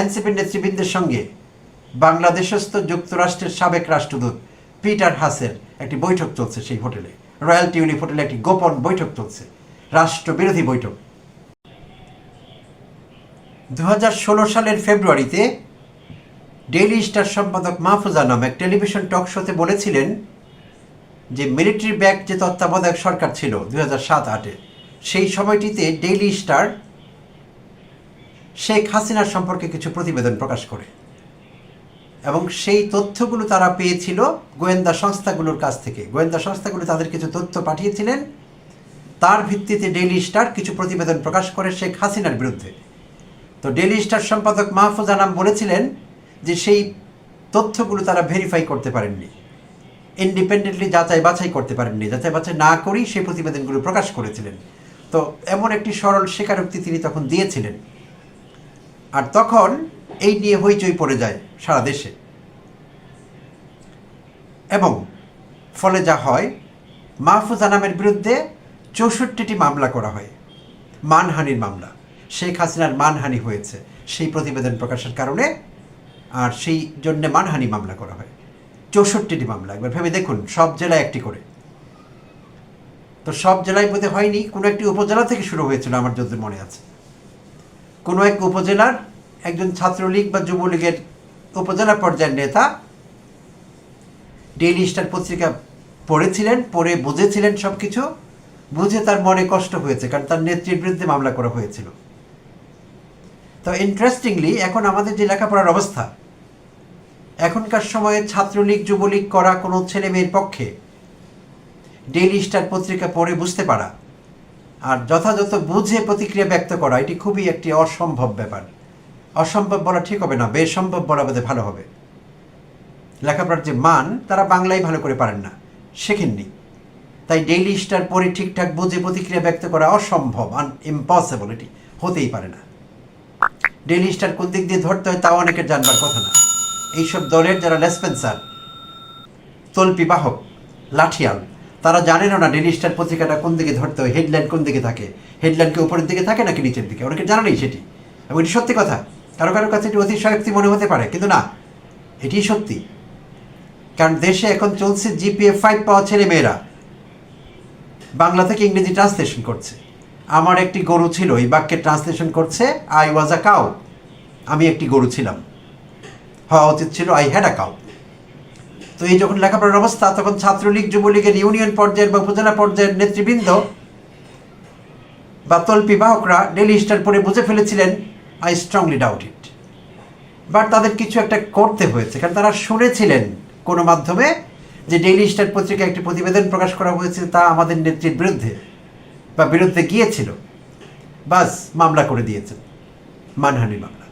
NCP নেতৃবৃন্দের সঙ্গে বাংলাদেশস্থ যুক্তরাষ্ট্রের সাবেক রাষ্ট্রদূত পিটার হাসের একটি বৈঠক চলছে সেই হোটেলে। রয়্যাল টিউলিপ হোটেলে একটি গোপন বৈঠক চলছে। রাষ্ট্রবিরোধী বৈঠক। দু হাজার ষোলো সালের ফেব্রুয়ারিতে ডেইলি স্টার সম্পাদক মাহফুজা নাম এক টেলিভিশন টক শোতে বলেছিলেন যে মিলিটারি ব্যাক যে তত্ত্বাবধায়ক সরকার ছিল দু হাজার সাত আটে, সেই সময়টিতে ডেইলি স্টার শেখ হাসিনার সম্পর্কে কিছু প্রতিবেদন প্রকাশ করে। এবং সেই তথ্যগুলো তারা পেয়েছিল গোয়েন্দা সংস্থাগুলোর কাছ থেকে। গোয়েন্দা সংস্থাগুলো তাদের কিছু তথ্য পাঠিয়েছিলেন। তার ভিত্তিতে ডেইলি স্টার কিছু প্রতিবেদন প্রকাশ করে শেখ হাসিনার বিরুদ্ধে। তো ডেইলি স্টার সম্পাদক মাহফুজ আনাম বলেছিলেন যে সেই তথ্যগুলো তারা ভেরিফাই করতে পারেননি। ইন্ডিপেন্ডেন্টলি যাচাই বাছাই করতে পারেননি। যাচাই বাছাই না করেই সেই প্রতিবেদনগুলো প্রকাশ করেছিলেন। তো এমন একটি সরল স্বীকারোক্তি তিনি তখন দিয়েছিলেন। আর তখন এই নিয়ে হইচই পড়ে যায় সারা দেশে। এবং ফলে যা হয়, মাহফুজ আনামের বিরুদ্ধে চৌষট্টিটি মামলা করা হয়। মানহানির মামলা। শেখ হাসিনার মানহানি হয়েছে। সেই প্রতিবেদন প্রকাশের কারণে আর সেই জন্য মানহানি মামলা করা হয়। চৌষট্টিটি মামলা। একবার ভেবে দেখুন, সব জেলায় একটি করে। তো সব জেলায় বোধহয় হয়নি, কোনো একটি উপজেলা থেকে শুরু হয়েছিল, আমার যতদূর মনে আছে। কোনো এক উপজেলার একজন ছাত্রলীগ বা যুবলীগের উপজেলা পর্যায়ের নেতা ডেইলি স্টার পত্রিকা পড়েছিলেন, পড়ে বুঝেছিলেন সব কিছু বুঝে তার মনে কষ্ট হয়েছে কারণ তার নেত্রীর বিরুদ্ধে মামলা করা হয়েছিল। তো ইন্টারেস্টিংলি এখন আমাদের যে লেখাপড়ার অবস্থা, এখনকার সময়ে ছাত্রলীগ, যুবলীগ করা কোনো ছেলে মেয়ের পক্ষে ডেইলি স্টার পত্রিকা পড়ে বুঝতে পারা আর যথাযথ বুঝে প্রতিক্রিয়া ব্যক্ত করা, এটি খুবই একটি অসম্ভব ব্যাপার। অসম্ভব বলা ঠিক হবে না, বেসম্ভব বলা বোধহয় ভালো হবে। লেখাপড়ার যে মান, তারা বাংলায় ভালো করে পারেন না, শেখেননি। তাই ডেইলি স্টার পড়ে ঠিকঠাক বুঝে প্রতিক্রিয়া ব্যক্ত করা অসম্ভব, আন ইম্পসিবল এটি হতেই পারে না। ডেইলি স্টার কোন দিক দিয়ে ধরতে হয়, তাও অনেকের জানবার কথা না। এইসব দলের যারা লেসপেন্সার, তল্পি বাহক, লাঠিয়াল তারা জানেনও না ডেইলি স্টার পত্রিকাটা কোন দিকে ধরতে হয়, হেডলাইন কোন দিকে থাকে। হেডলাইন কি উপরের দিকে থাকে নাকি নিচের দিকে? অনেকে জানা নেই সেটি? এবং এটি সত্যি কথা। কারও কারও কাছে এটি অতিশয়োক্তি মনে হতে পারে, কিন্তু না এটি সত্যি। কারণ দেশে এখন চলছে জিপিএ ফাইভ পাওয়া ছেলে মেয়েরা। বাংলা থেকে ইংরেজি ট্রান্সলেশন করছে। আমার একটি গরু ছিল, এই বাক্যের ট্রান্সলেশন করছে আই ওয়াজ আ কাউ আমি একটি গরু ছিলাম। হওয়া উচিত ছিল আই হ্যাড আ কাউ তো এই যখন লেখাপড়ার অবস্থা, তখন ছাত্রলীগ, যুবলীগের ইউনিয়ন পর্যায়ের বা উপজেলা পর্যায়ের নেতৃবৃন্দ বা তল্পি বাহকরা ডেলি স্টার পরে বুঝে ফেলেছিলেন I strongly doubt it but তাদের কিছু একটা করতে হয়েছে, কারণ তারা শুনেছিলেন কোনো মাধ্যমে যে ডেইলি স্টার পত্রিকায় একটি প্রতিবেদন প্রকাশ করা হয়েছে, তা আমাদের নেত্রীর বিরুদ্ধে বা বিরুদ্ধে গিয়েছিল। বাস, মামলা করে দিয়েছেন। মানহানি মামলা,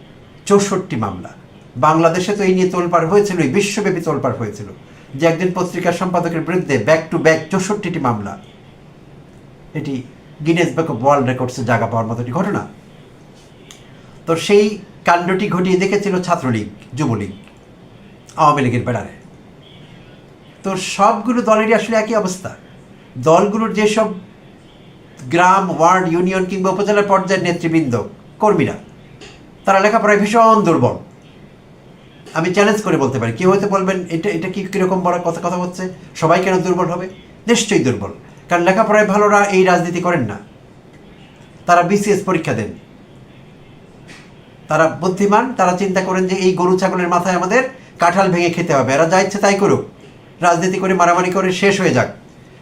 চৌষট্টি মামলা। বাংলাদেশে তো এই নিয়ে তোলপাড় হয়েছিল বিশ্বব্যাপী তোলপাড় হয়েছিল যে একদিন পত্রিকার সম্পাদকের বিরুদ্ধে ব্যাক টু ব্যাক চৌষট্টিটি মামলা। এটি গিনেস ব্যাক অফ ওয়ার্ল্ড রেকর্ডসে জায়গা পাওয়ার মতো একটি ঘটনা। তো সেই কাণ্ডটি ঘটিয়ে দেখেছিল ছাত্রলীগ, যুবলীগ, আওয়ামী লীগের বেড়ারে তো সবগুলো দলেরই আসলে একই অবস্থা। দলগুলোর যেসব গ্রাম, ওয়ার্ড, ইউনিয়ন কিংবা উপজেলা পর্যায়ের নেতৃবৃন্দ, কর্মীরা, তারা লেখাপড়ায় ভীষণ দুর্বল। আমি চ্যালেঞ্জ করে বলতে পারি। কেউ হয়তো বলবেন, এটা এটা কি কীরকম বড় কথা কথা হচ্ছে? সবাই কেন দুর্বল হবে? নিশ্চয়ই দুর্বল। কারণ লেখাপড়ায় ভালোরা এই রাজনীতি করেন না। তারা বিসিএস পরীক্ষা দেন। তারা বুদ্ধিমান, তারা চিন্তা করেন যে এই গরু ছাগলের মাথায় আমাদের কাঁঠাল ভেঙে খেতে হবে। এরা যা ইচ্ছে তাই করুক। রাজনীতি করে, মারামারি করে শেষ হয়ে যাক।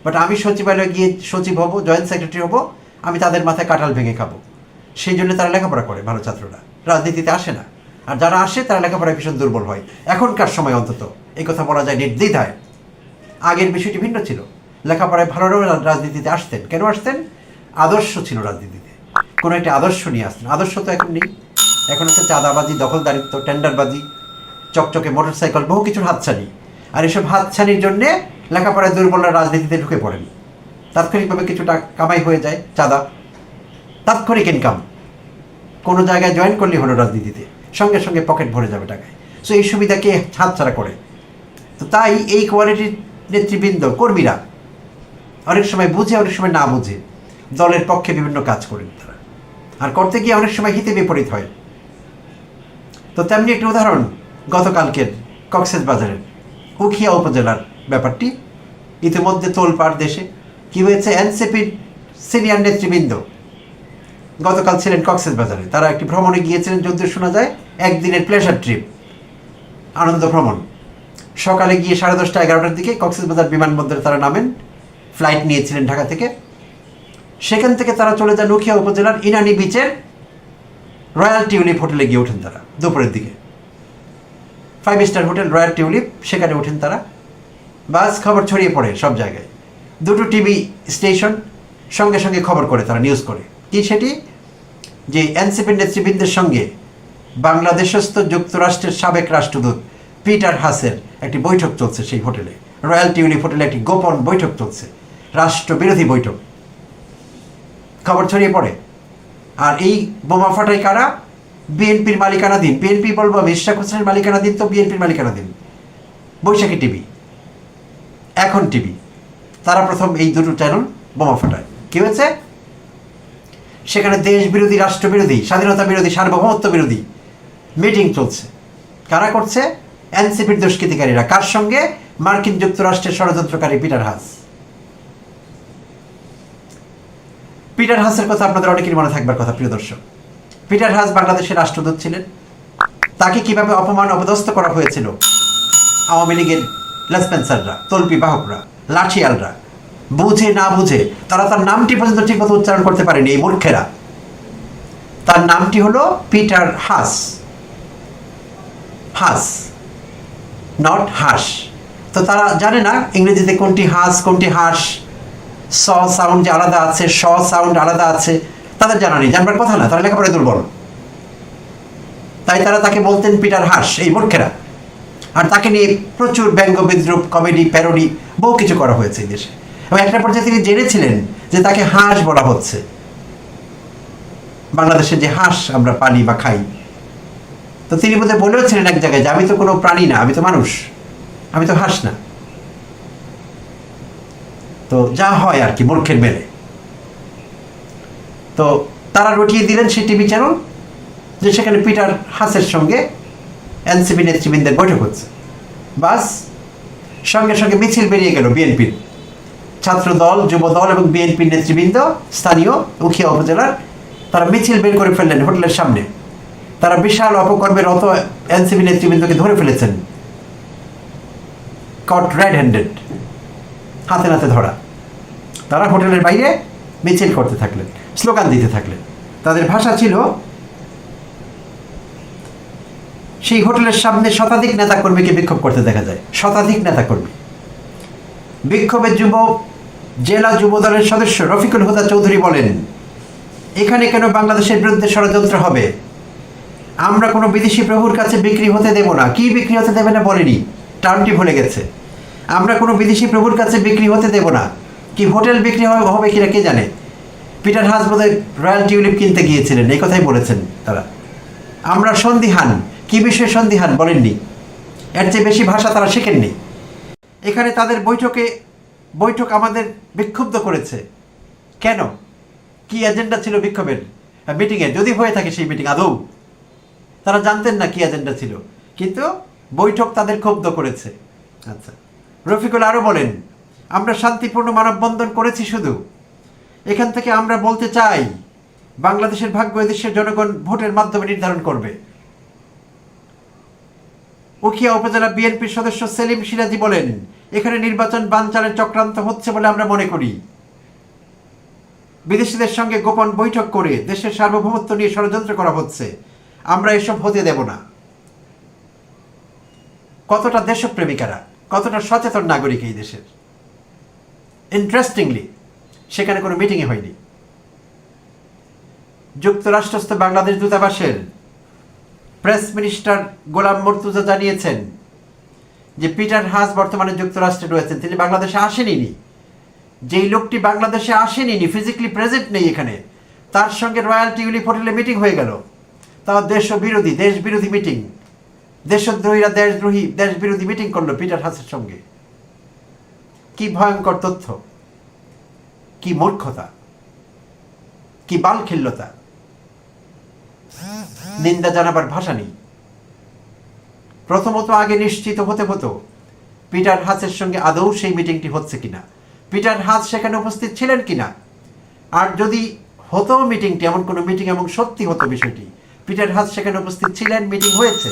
বাট আমি সচিবালয়ে গিয়ে সচিব হব জয়েন্ট সেক্রেটারি হব, আমি তাদের মাথায় কাঁঠাল ভেঙে খাব। সেই জন্য তারা লেখাপড়া করে, ভালো ছাত্ররা। রাজনীতিতে আসে না। আর যারা আসে, তারা লেখাপড়ায় ভীষণ দুর্বল হয়। এখনকার সময় অন্তত। এই কথা বলা যায় নির্দ্বিধায়। আগের বিষয়টি ভিন্ন ছিল। লেখাপড়ায় ভালোরাও রাজনীতিতে আসতেন। কেন আসতেন? আদর্শ ছিল রাজনীতিতে। কোনো একটা আদর্শ নিয়ে আসতেন। আদর্শ তো এখন নেই। এখন হচ্ছে চাঁদাবাজি, দখলদারিত্ব, টেন্ডারবাজি, চকচকে মোটরসাইকেল, বহু কিছুর হাতছানি। আর এসব হাতছানির জন্যে লেখাপড়ায় দুর্বলরা রাজনীতিতে ঢুকে পড়েন। তাৎক্ষণিকভাবে কিছুটা কামাই হয়ে যায়, চাঁদা। তাৎক্ষণিক ইনকাম কোনো জায়গায় জয়েন করলেই হলো রাজনীতিতে। সঙ্গে সঙ্গে পকেট ভরে যাবে টাকায়। সো এই সুবিধাকে হাতছাড়া করে। তো তাই এই কোয়ালিটির নেতৃবৃন্দ, কর্মীরা অনেক সময় বুঝে, অনেক সময় না বুঝে দলের পক্ষে বিভিন্ন কাজ করেন তারা। আর করতে গিয়ে অনেক সময় হিতে বিপরীত হয়। তো তেমনি একটি উদাহরণ, গতকালকের কক্সেস বাজারের উখিয়া উপজেলার ব্যাপারটি। ইতিমধ্যে তোলপাড় দেশে কি হয়েছে? এনসিপির সিনিয়র নেতৃবৃন্দ গতকাল ছিলেন কক্সেস বাজারে। তারা একটি ভ্রমণে গিয়েছিলেন, যদিও শোনা যায় একদিনের প্লেজার ট্রিপ আনন্দ ভ্রমণ। সকালে গিয়ে সাড়ে দশটা এগারোটার দিকে কক্সবাজার বিমানবন্দরে তারা নামেন। ফ্লাইট নিয়েছিলেন ঢাকা থেকে। সেখান থেকে তারা চলে যান উখিয়া উপজেলার ইনানি বিচের রয়্যাল টিউলিপ হোটেলে গিয়ে ওঠেন তারা দুপুরের দিকে। Five star hotel royal tulip সেখানে ওঠেন তারা। বাস খবর ছড়িয়ে পড়ে সব জায়গায়। দুটো টিভি স্টেশন সঙ্গে সঙ্গে খবর করে তারা নিউজ করে। কি সেটি? যে নেতৃবৃন্দের সঙ্গে বাংলাদেশস্থ যুক্তরাষ্ট্রের সাবেক রাষ্ট্রদূত পিটার হাসের একটি বৈঠক চলছে সেই হোটেলে। রয়্যাল টিউলিপ হোটেলে একটি গোপন বৈঠক চলছে। রাষ্ট্রবিরোধী বৈঠক। খবর ছড়িয়ে পড়ে। আর এই বোমা ফাটাই কারা? বিএনপির মালিকানাধীন। বিএনপি বলব আমি ইশাক হোসেনের মালিকানাধীন তো বিএনপির মালিকানাধীন। বৈশাখী টিভি। এখন টিভি। তারা প্রথম এই দুটো চ্যানেল বোমা ফাটায়। কি হয়েছে? সেখানে দেশ বিরোধী রাষ্ট্র বিরোধী স্বাধীনতা বিরোধী, সার্বভৌমত্ব বিরোধী মিটিং চলছে। কারা করছে? এনসিপির দুষ্কৃতিকারীরা। কার সঙ্গে? মার্কিন যুক্তরাষ্ট্রের ষড়যন্ত্রকারী পিটার হাস। পিটার হাসের কথা আপনাদের অনেকেরই মনে থাকবার কথা, প্রিয় দর্শক। পিটার হাস বাংলাদেশের রাষ্ট্রদূত ছিলেন। তাকে কীভাবে অপমান অপদস্থ করা হয়েছিল? আওয়ামী লীগের লেসপেন্সাররা তল্পি বাহকরা, লাঠিয়ালরা। বুঝে না বুঝে তারা তার নামটি পর্যন্ত ঠিকমতো উচ্চারণ করতে পারেনি, এই মূর্খেরা। তার নামটি হলো পিটার হাস। হাস নট হাস তো তারা জানে না ইংরেজিতে কোনটি হাস কোনটি হাস স সাউন্ড যে আলাদা আছে, স সাউন্ড আলাদা আছে, তাদের জানা নেই, জানবার কথা না, তারা লেখাপড়ায় দুর্বল। তাই তারা তাকে বলতেন পিটার হাস, এই মূর্খেরা। আর তাকে নিয়ে প্রচুর ব্যঙ্গ বিদ্রুপ, কমেডি, প্যারোডি, বহু কিছু করা হয়েছে এই দেশে। এবং একটা পর্যায়ে তিনি জেনেছিলেন যে তাকে হাঁস বলা হচ্ছে। বাংলাদেশে যে হাঁস আমরা পানি বা খাই তো তিনি বোধহয় বলেওছিলেন এক জায়গায় যে, আমি তো কোনো প্রাণী না, আমি তো মানুষ, আমি তো হাঁস না। তো যা হয় আর কি, মূর্খের মেলে। তো তারা রটিয়ে দিলেন সেই টিভি চ্যানেল, যে সেখানে পিটার হাসের সঙ্গে এনসিপি নেতৃবৃন্দের বৈঠক হচ্ছে। বাস, সঙ্গে সঙ্গে মিছিল বেরিয়ে গেল বিএনপির। ছাত্র দল যুব দল এবং বিএনপির নেতৃবৃন্দ, স্থানীয় উখিয়া উপজেলার, তারা মিছিল বের করে ফেললেন হোটেলের সামনে। তারা বিশাল অপকর্মের অত এনসিপি নেতৃবৃন্দকে ধরে ফেলেছেন। কট রেড হ্যান্ডেড হাতে নাতে ধরা। তারা হোটেলের বাইরে মিছিল করতে থাকলেন, স্লোগান দিতে থাকলেন। তাদের ভাষা ছিল, সেই হোটেলের সামনে শতাধিক নেতাকর্মীকে বিক্ষোভ করতে দেখা যায়, শতাধিক নেতাকর্মী। বিক্ষোভের যুব, জেলা যুব দলের সদস্য রফিকুল হুদা চৌধুরী বলেন, এখানে কেন বাংলাদেশের বিরুদ্ধে ষড়যন্ত্র হবে? আমরা কোনো বিদেশি প্রভুর কাছে বিক্রি হতে দেব না। কি বিক্রি হতে দেবে না বলেনি? টার্মটি ভুলে গেছে। আমরা কোনো বিদেশি প্রভুর কাছে বিক্রি হতে দেব না। কি হোটেল বিক্রি হবে কিনা কে জানে? পিটার হাস বোধহয় রয়্যাল টিউলিপ কিনতে গিয়েছিলেন, এই কথাই বলেছেন তারা। আমরা সন্দিহান। কি বিষয়ে সন্দিহান বলেননি? এর চেয়ে বেশি ভাষা তারা শেখেননি। এখানে তাদের বৈঠকে, বৈঠক আমাদের বিক্ষুব্ধ করেছে। কেন? কি এজেন্ডা ছিল বিক্ষোভের? মিটিংয়ে, যদি হয়ে থাকে সেই মিটিং, আদৌ? তারা জানতেন না কি এজেন্ডা ছিল। কিন্তু বৈঠক তাদের ক্ষুব্ধ করেছে। আচ্ছা রফিকুল আরও বলেন, আমরা শান্তিপূর্ণ মানববন্ধন করেছি শুধু। এখান থেকে আমরা বলতে চাই, বাংলাদেশের ভাগ্য এদেশের জনগণ ভোটের মাধ্যমে নির্ধারণ করবে। উখিয়া উপজেলা বিএনপির সদস্য সেলিম সিরাজি বলেন, এখানে নির্বাচন বানচালের চক্রান্ত হচ্ছে বলে আমরা মনে করি। বিদেশিদের সঙ্গে গোপন বৈঠক করে দেশের সার্বভৌমত্ব নিয়ে ষড়যন্ত্র করা হচ্ছে। আমরা এসব হতে দেব না। কতটা দেশপ্রেমিকারা, কতটা সচেতন নাগরিক এই দেশের। ইন্টারেস্টিংলি সেখানে কোনো মিটিংই হয়নি। যুক্তরাষ্ট্রস্থ বাংলাদেশ দূতাবাসের প্রেস মিনিস্টার গোলাম মর্তুজা জানিয়েছেন যে পিটার হাস বর্তমানে যুক্তরাষ্ট্রে রয়েছেন। তিনি বাংলাদেশে আসেনি যেই লোকটি বাংলাদেশে আসেনি ফিজিক্যালি প্রেজেন্ট নেই এখানে, তার সঙ্গে রয়্যাল টিউলিপ হোটেলে মিটিং হয়ে গেল। তাও দেশ বিরোধী দেশ বিরোধী মিটিং। দেশদ্রোহীরা দেশদ্রোহী দেশ বিরোধী মিটিং করল পিটার হাসের সঙ্গে। কি ভয়ঙ্কর তথ্য। কি মূর্খতা। কি বালখিল্যতা। নিন্দা জানাবার ভাষা নেই। প্রথমত আগে নিশ্চিত হতে হতো পিটার হাসের সঙ্গে আদৌ সেই মিটিংটি হচ্ছে কিনা। পিটার হাস সেখানে উপস্থিত ছিলেন কিনা? আর যদি হতো মিটিংটি, এমন কোনো মিটিং এবং সত্যি হতো বিষয়টি পিটার হাস সেখানে উপস্থিত ছিলেন, মিটিং হয়েছে।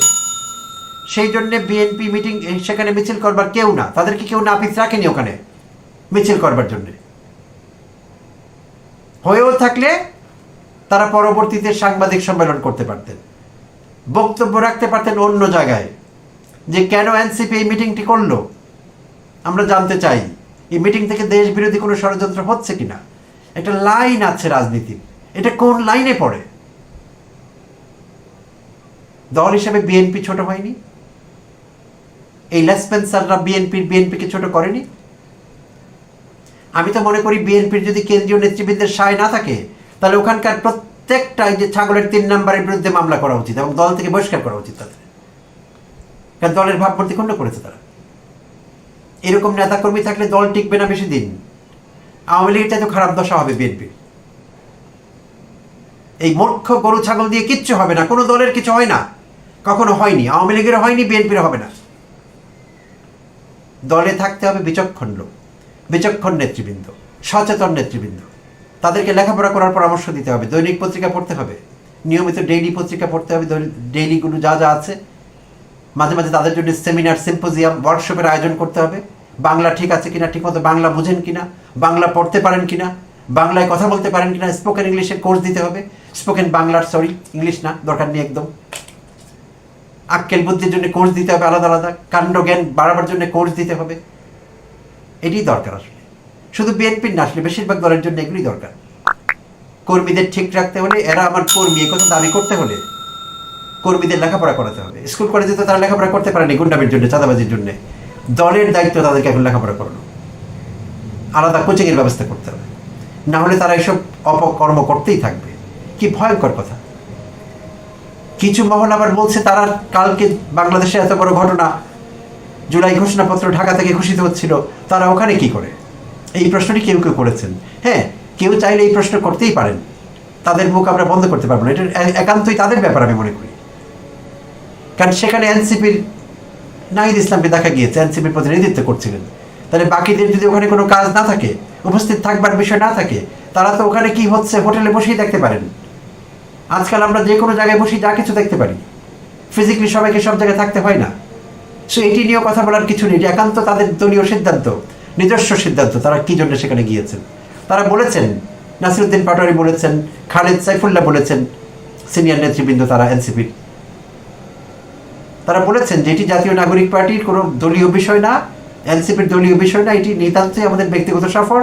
সেই জন্য বিএনপি মিটিং সেখানে মিছিল করবার কেউ না। তাদেরকে কেউ না নাপিত রাখেনি ওখানে, মিছিল করবার জন্য। হয়েও থাকলে তারা পরবর্তীতে সাংবাদিক সম্মেলন করতে পারতেন। বক্তব্য রাখতে পারতেন অন্য জায়গায়, যে কেন এনসিপি এই মিটিংটি করল? আমরা জানতে চাই, এই মিটিং থেকে দেশ বিরোধী কোনো ষড়যন্ত্র হচ্ছে কিনা? একটা লাইন আছে রাজনীতির। এটা কোন লাইনে পড়ে? দল হিসেবে বিএনপি ছোট হয়নি। এই লেসপেন্সাররা বিএনপির বিএনপিকে ছোট করেনি। আমি তো মনে করি বিএনপির যদি কেন্দ্রীয় নেতৃবৃন্দের সায় না থাকে, তাহলে ওখানকার প্রত্যেকটা যে ছাগলের তিন নম্বরের বিরুদ্ধে মামলা করা উচিত এবং দল থেকে বহিষ্কার করা উচিত তাদের। কারণ দলের ভাবমূর্তি ক্ষুণ্ণ করেছে তারা। এরকম নেতাকর্মী থাকলে দল টিকবে না বেশি দিন। আওয়ামী লীগের চাইতে খারাপ দশা হবে বিএনপি এই মূর্খ গরু ছাগল দিয়ে কিচ্ছু হবে না, কোনো দলের কিছু হয় না। কখনো হয়নি। আওয়ামী লীগের হয়নি বিএনপির হবে না। দলে থাকতে হবে বিচক্ষণ লোক, বিচক্ষণ নেতৃবৃন্দ, সচেতন নেতৃবৃন্দ। তাদেরকে লেখাপড়া করার পরামর্শ দিতে হবে, দৈনিক পত্রিকা পড়তে হবে। নিয়মিত ডেইলি পত্রিকা পড়তে হবে ডেইলিগুলো যা যা আছে। মাঝে মাঝে তাদের জন্য সেমিনার, সিম্পোজিয়াম, ওয়ার্কশপের আয়োজন করতে হবে। বাংলা ঠিক আছে কিনা, ঠিকমতো বাংলা বুঝেন কিনা, বাংলা পড়তে পারেন কিনা, বাংলায় কথা বলতে পারেন কিনা স্পোকেন ইংলিশের কোর্স দিতে হবে। স্পোকেন বাংলার সরি ইংলিশ না, দরকার নেই একদম। আক্কেল বুদ্ধির জন্য কোর্স দিতে হবে, আলাদা আলাদা কাণ্ড জ্ঞান বাড়াবার জন্য কোর্স দিতে হবে। এটি দরকার আসলে। শুধু বিএনপির না, আসলে বেশিরভাগ দলের জন্য এগুলি দরকার। কর্মীদের ঠিক রাখতে হলে, এরা আমার কর্মী কথা দাবি করতে হলে কর্মীদের লেখাপড়া করাতে হবে। স্কুল কলেজে তো তারা লেখাপড়া করতে পারেনি গুন্ডামির জন্য, চাঁদাবাজির জন্য। দলের দায়িত্ব তাদেরকে এখন লেখাপড়া করানো। আলাদা কোচিংয়ের ব্যবস্থা করতে হবে। না হলে তারা এইসব অপকর্ম করতেই থাকবে। কি ভয়ঙ্কর কিছু মহল আবার বলছে তারা কালকে বাংলাদেশে এত বড় ঘটনা, জুলাই ঘোষণাপত্র ঢাকা থেকে ঘোষিত হচ্ছিল, তারা ওখানে কি করে? এই প্রশ্নটি কেউ কেউ করেছেন। হ্যাঁ কেউ চাইলে এই প্রশ্ন করতেই পারেন। তাদের মুখ আমরা বন্ধ করতে পারব না। এটা একান্তই তাদের ব্যাপার আমি মনে করি। কারণ সেখানে এনসিপির নাহিদ ইসলামকে দেখা গিয়েছে, এনসিপির প্রতিনিধিত্ব করছিলেন। তাহলে বাকিদের যদি ওখানে কোনো কাজ না থাকে, উপস্থিত থাকবার বিষয় না থাকে, তারা তো ওখানে কি হচ্ছে হোটেলে বসেই দেখতে পারেন। আজকাল আমরা যে কোনো জায়গায় বসে যা কিছু দেখতে পারি। ফিজিক্যালি সবাইকে সব জায়গায় থাকতে হয় না। সো এটি নিয়েও কথা বলার কিছু নেই। একান্ত তাদের দলীয় সিদ্ধান্ত, নিজস্ব সিদ্ধান্ত, তারা কি জন্য সেখানে গিয়েছেন। তারা বলেছেন, নাসিরুদ্দিন পাটোয়ারি বলেছেন, খালেদ সাইফুল্লাহ বলেছেন, সিনিয়র নেতৃবৃন্দ তারা এনসিপির তারা বলেছেন যে এটি জাতীয় নাগরিক পার্টির কোনো দলীয় বিষয় না, এনসিপির দলীয় বিষয় না, এটি নিতান্তই আমাদের ব্যক্তিগত সফর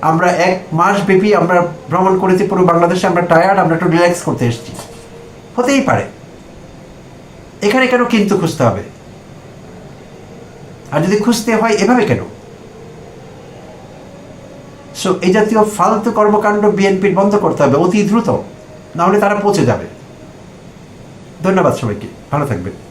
আমরা এক মাস ব্যাপী আমরা ভ্রমণ করেছি পুরো বাংলাদেশে, আমরা টায়ার্ড আমরা একটু রিল্যাক্স করতে এসেছি। হতেই পারে। এখানে কেন কিন্তু খুঁজতে হবে? আর যদি খুঁজতে হয়, এভাবে কেন? সো এই জাতীয় ফালতু কর্মকাণ্ড বিএনপির বন্ধ করতে হবে অতি দ্রুত, নাহলে তারা পচে যাবে। ধন্যবাদ সবাইকে। ভালো থাকবেন।